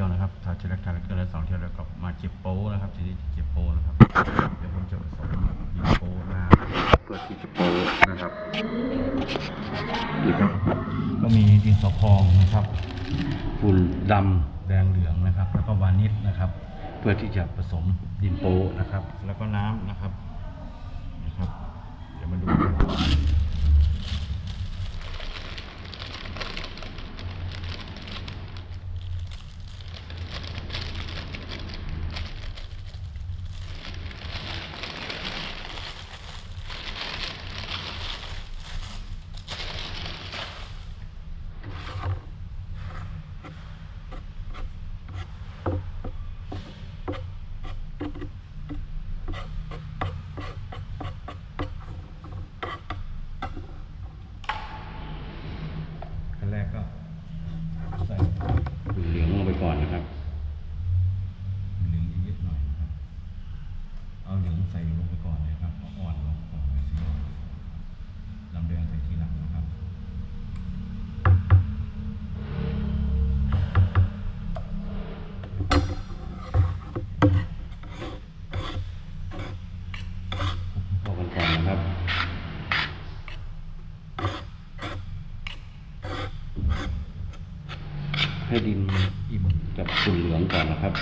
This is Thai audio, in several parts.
เจริญการเกินสองเที่ยวแล้วก็มาเก็บโป้นะครับทีนี้เก็บโป้นะครับเดี๋ยวผมจะผสมยิงโป้หน้าเพื่อที่จะโป้นะครับนี่ครับ ก็มีดินสอพองนะครับฝุ่นดำแดงเหลืองนะครับ แล้วก็วานิชนะครับ เพื่อที่จะผสมดินโป้นะครับ แล้วก็น้ำนะครับนะครับ เดี๋ยวมาดูกัน ขั้นแรกก็ใส่เหลืองลงไปก่อนนะครับเหลืองเยอะๆหน่อยนะครับ เอาเหลือง ใส่ลงไปก่อนเลยครับเอาอ่อนลงก่อนเลยสีอ่อนลำแดงใส่ทีหลังนะครับพอกันก่อนนะครับให้ดินอิ่มกับฝุ่นเหลืองก่อนนะครับ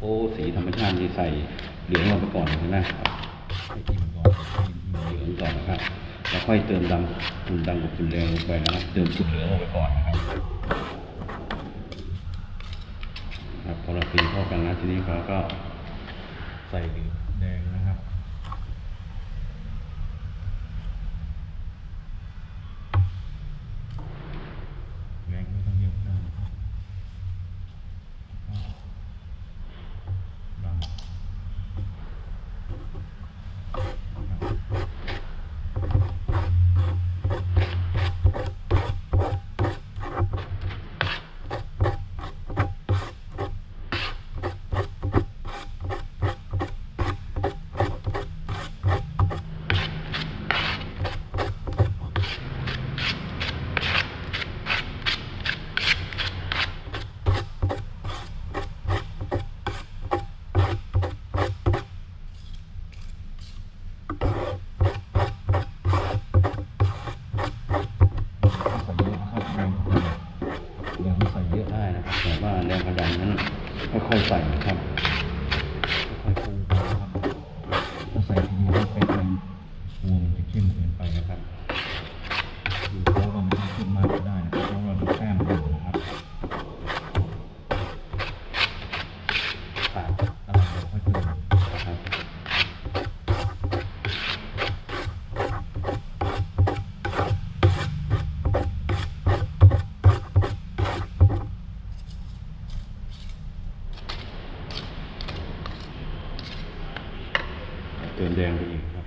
โอ้สีธรรมชาติที่ใส่เหลืองลงไปก่อนนะครับให้อิ่มก่อนให้อิ่มเหลืองก่อนนะครับแล้วค่อยเติมดำฝุ่นดำกับฝุ่นแดงลงไปนะครับเติมฝุ่นเหลืองลงไปก่อนนะครับครับพอเราตีเข้ากันแล้วทีนี้เราก็ใส่เหลืองแดงนะครับ แรงไม่ต้องเยอะก็ได้นะครับดังนะครับ ว่าแรงกระดันนั้นค่อยๆใส่นะครับค่อยๆปูไปนะครับถ้าใส่ทีเดียวไปเต็มปูมันจะเข้มเกินไปนะครับดูโต๊ะก็ไม่ต้องขึ้นมากก็ได้นะครับเพราะว่าเราแต้มอยู่นะครับขาดอะไรเราค่อยๆนะครับ เติมแดงไปอีกครับ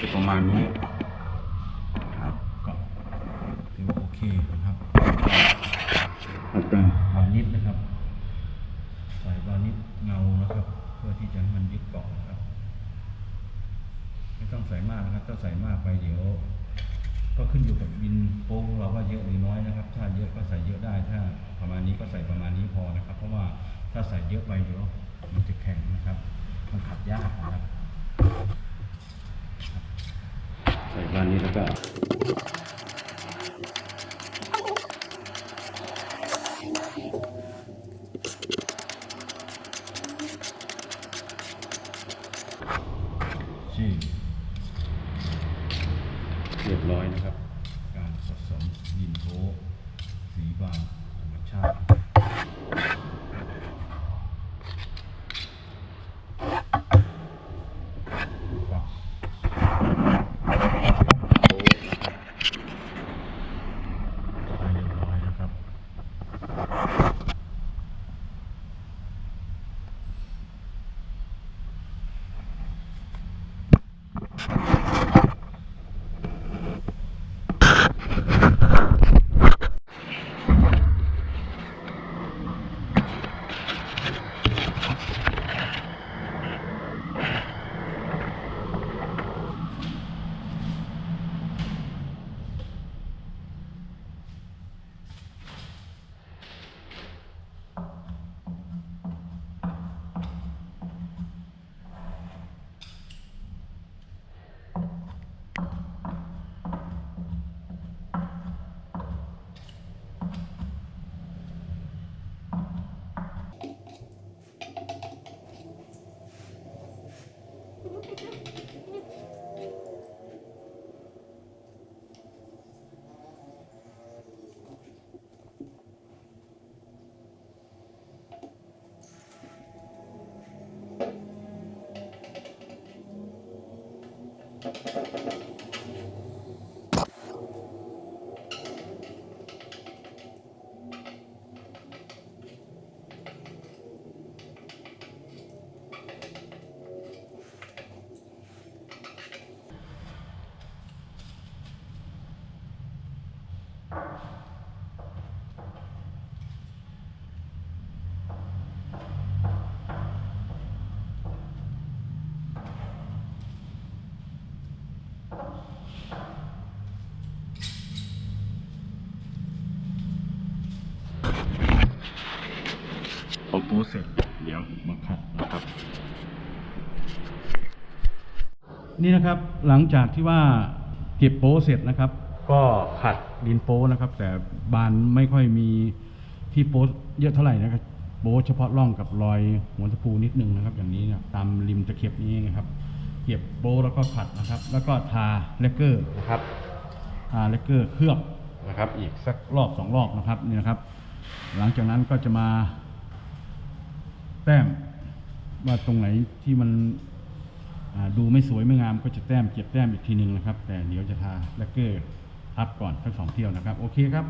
จะประมาณนี้ครับก็ถือว่าโอเคนะครับอัตราวานิชนะครับ ใส่วานิชเงานะครับ เพื่อที่จะให้มันยึดเกาะนะครับ ไม่ต้องใส่มากนะครับถ้าใส่มากไปเดี๋ยว ก็ขึ้นอยู่กับบินโป้งเราว่าเยอะหรือน้อยนะครับ ถ้าเยอะก็ใส่เยอะได้ถ้าประมาณนี้ก็ใส่ประมาณนี้พอนะครับ เพราะว่าถ้าใส่เยอะไปเดี๋ยวมันจะแข็งนะครับ มันขัดยากนะครับ ใส่บ้านนี้แล้วก็ูเสร็จเดี๋ยวมาคัดนะครับ นี่นะครับหลังจากที่ว่าเก็บโป๊เสร็จนะครับ ก็ขัดดินโป๊นะครับ แต่บานไม่ค่อยมีที่โป๊เยอะเท่าไหร่นะครับโป๊เฉพาะร่องกับรอยหัวตะปูนิดนึงนะครับ อย่างนี้นะตามริมตะเข็บนี้นะครับ เก็บโบะแล้วก็ขัดนะครับ แล้วก็ทาเลกเกอร์นะครับทาเลกเกอร์เคลือบนะครับ อีกสักรอบสองรอบนะครับนี่นะครับ หลังจากนั้นก็จะมา แต้ม ว่าตรงไหนที่มันดูไม่สวยไม่งามก็จะแต้มเก็บแต้มอีกทีหนึ่งนะครับ แต่เดี๋ยวจะทาเลกเกอร์ทับก่อนทั้งสองเที่ยวนะครับ โอเคครับ